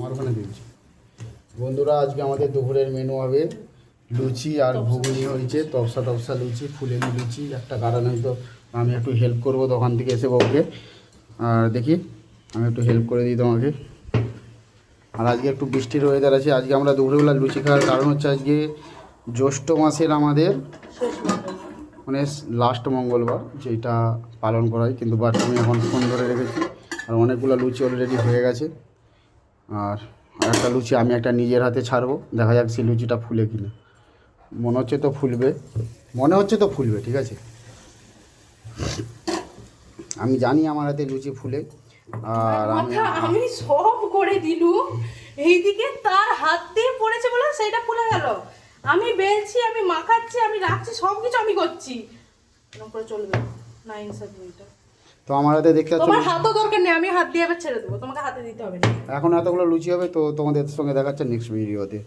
আমার ওখানে দিয়েছি বন্ধুরা আজকে আমাদের দুপুরের মেনু হবে লুচি আর ঘুগনি হয়েছে তপসা তপসা লুচি ফুলেলি লুচি একটা কারণ হয়তো আমি একটু হেল্প করব দোকান থেকে এসে বউকে। আর দেখি আমি একটু হেল্প করে দিই তোমাকে। আর আজকে একটু বৃষ্টির ওয়েদার আছে আজকে আমরা দুপুরবেলা লুচি খাওয়ার কারণ হচ্ছে আজকে জ্যৈষ্ঠ মাসের আমাদের মানে লাস্ট মঙ্গলবার যেটা পালন করা হয় কিন্তু বাট আমি এখন ফোন ধরে রেখেছি। আর অনেকগুলো লুচি অলরেডি হয়ে গেছে। আর একটা লুচি আমি একটা নিজের হাতে ছাড়বো। দেখা যাক সেই লুচিটা ফুলে কিনা। মনে হচ্ছে তো ফুলবে। মনে হচ্ছে তো ফুলবে ঠিক আছে? আমি জানি আমার হাতে লুচি ফুলে। আর আমি আমি সব করে দিলু। এইদিকে তার হাত দিয়ে পড়েছে বলে সেটা ফুলে গেল। আমি বেলছি আমি মাখাচ্ছি আমি রাখছি সব কিছু আমি করছি। এরকম করে চলবে। না ইনসাফ তো আমার হাতে দেখতে পাচ্ছ তোমার হাতও দরকার নেই আমি হাত দিয়ে আবার ছেড়ে দেবো। তোমাকে হাতে দিতে হবে না। এখন এতগুলো লুচি হবে তো তোমাদের সঙ্গে দেখাচ্ছে নেক্সট ভিডিওতে